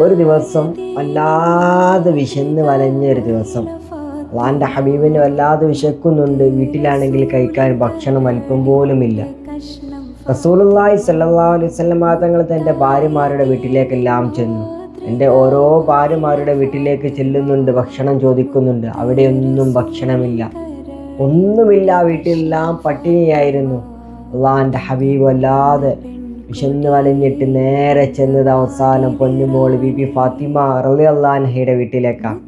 ഒരു ദിവസം വല്ലാതെ വിശന്ന് വലഞ്ഞ ഒരു ദിവസം. അള്ളാന്റെ ഹബീബിന് വല്ലാതെ വിശക്കുന്നുണ്ട്. വീട്ടിലാണെങ്കിൽ കഴിക്കാൻ ഭക്ഷണം അല്പം പോലുമില്ല. റസൂലുള്ളാഹി സല്ലല്ലാഹു അലൈഹി വസല്ലം തങ്ങൾ തന്റെ ഭാര്യമാരുടെ വീട്ടിലേക്കെല്ലാം ചെന്നു. എന്റെ ഓരോ ഭാര്യമാരുടെ വീട്ടിലേക്ക് ചെല്ലുന്നുണ്ട് ഭക്ഷണം ചോദിക്കുന്നുണ്ട്. അവിടെയൊന്നും ഭക്ഷണമില്ല. ഒന്നുമില്ല വീട്ടിലെല്ലാം പട്ടിണിയായിരുന്നു. അള്ളാന്റെ ഹബീബ് അല്ലാതെ വിശന്ന് വലഞ്ഞിട്ട് നേരെ ചെന്നത് അവസാനം പൊന്നുമോൾ പി ഫാത്തിമ റലി അള്ളാൻഹയുടെ വീട്ടിലേക്കാണ്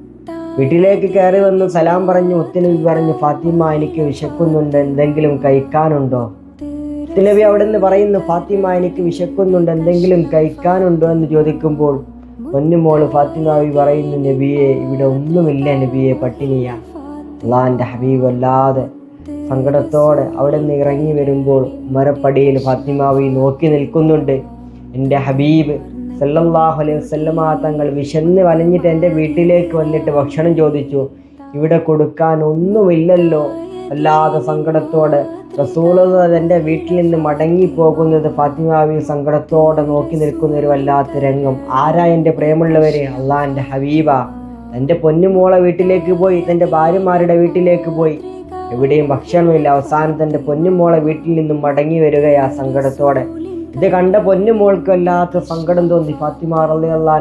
വീട്ടിലേക്ക് കയറി വന്ന് സലാം പറഞ്ഞു ഒത്തിനവി പറഞ്ഞു ഫാത്തിമ എനിക്ക് വിശക്കുന്നുണ്ട് എന്തെങ്കിലും കഴിക്കാനുണ്ടോ? ഒത്തിനവി അവിടെ നിന്ന് പറയുന്നു ഫാത്തിമ എനിക്ക് വിശക്കുന്നുണ്ട് എന്തെങ്കിലും കഴിക്കാനുണ്ടോ? എന്ന് ചോദിക്കുമ്പോൾ പൊന്നുമോൾ ഫാത്തിമ ബി പറയുന്നു നബിയെ ഇവിടെ ഒന്നുമില്ല നബിയെ പട്ടിണിയ. അള്ളാന്റെ ഹബീബ് അല്ലാതെ സങ്കടത്തോടെ അവിടെ നിന്ന് ഇറങ്ങി വരുമ്പോൾ മരപ്പടിയിൽ ഫാത്തിമാവി നോക്കി നിൽക്കുന്നുണ്ട്. എന്റെ ഹബീബ് സല്ലല്ലാഹു അലൈഹി വസല്ലമ തങ്ങൾ വിശന്ന് വലഞ്ഞിട്ട് എന്റെ വീട്ടിലേക്ക് വന്നിട്ട് ഭക്ഷണം ചോദിച്ചു. ഇവിടെ കൊടുക്കാൻ ഒന്നുമില്ലല്ലോ. അല്ലാതെ സങ്കടത്തോടെ റസൂളത് എന്റെ വീട്ടിൽ നിന്ന് മടങ്ങി പോകുന്നത് ഫാത്തിമാവി സങ്കടത്തോടെ നോക്കി നിൽക്കുന്ന ഒരു വല്ലാത്ത രംഗം. ആരാ എന്റെ പ്രേമുള്ളവരെ? അള്ളാന്റെ ഹബീബ. തന്റെ പൊന്നുമോളെ വീട്ടിലേക്ക് പോയി. തന്റെ ഭാര്യമാരുടെ വീട്ടിലേക്ക് പോയി. എവിടെയും ഭക്ഷണമില്ല അവസാനം തന്റെ പൊന്നുമോളെ വീട്ടിൽ നിന്നും മടങ്ങി വരികയാ സങ്കടത്തോടെ. ഇത് കണ്ട പൊന്നുമോൾക്ക് വല്ലാത്ത സങ്കടം തോന്നി. ഫാത്തിമ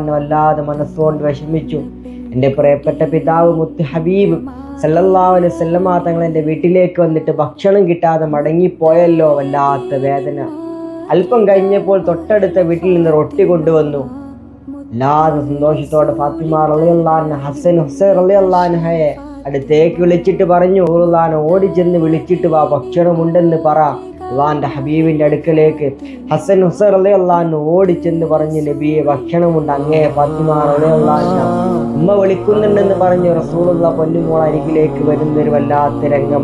വല്ലാതെ മനസ്സുകൊണ്ട് വിഷമിച്ചു. എന്റെ പ്രിയപ്പെട്ട പിതാവ് മുത്ത് ഹബീബ് സല്ലല്ലാഹു അലൈഹി വസല്ലമ തങ്ങൾ എന്റെ വീട്ടിലേക്ക് വന്നിട്ട് ഭക്ഷണം കിട്ടാതെ മടങ്ങിപ്പോയല്ലോ. വല്ലാത്ത വേദന. അല്പം കഴിഞ്ഞപ്പോൾ തൊട്ടടുത്ത വീട്ടിൽ നിന്ന് റൊട്ടി കൊണ്ടുവന്നു. എല്ലാവരും സന്തോഷത്തോടെ ഫാത്തിമ റളിയല്ലാഹു ഹസൻ ഹുസൈൻ റളിയല്ലാഹയെ അടുത്തേക്ക് വിളിച്ചിട്ട് പറഞ്ഞു ഊറുല്ലാൻ ഓടിച്ചെന്ന് വിളിച്ചിട്ട് വാ ഭക്ഷണമുണ്ടെന്ന് പറ. അള്ളാന്റെ ഹബീബിന്റെ അടുക്കലേക്ക് ഹസൻ ഹുസർ ഹുസൈൻ ഓടി ഓടിച്ചെന്ന് പറഞ്ഞ് നബിയെ ഭക്ഷണമുണ്ട്. അങ്ങേ ഫാത്തിമ റളിയല്ലാഹു ഉമ്മ വിളിക്കുന്നുണ്ടെന്ന് പറഞ്ഞു റസൂളുള്ള പൊന്നുമോൾ അരികിലേക്ക് വരുന്ന ഒരു വല്ലാത്ത രംഗം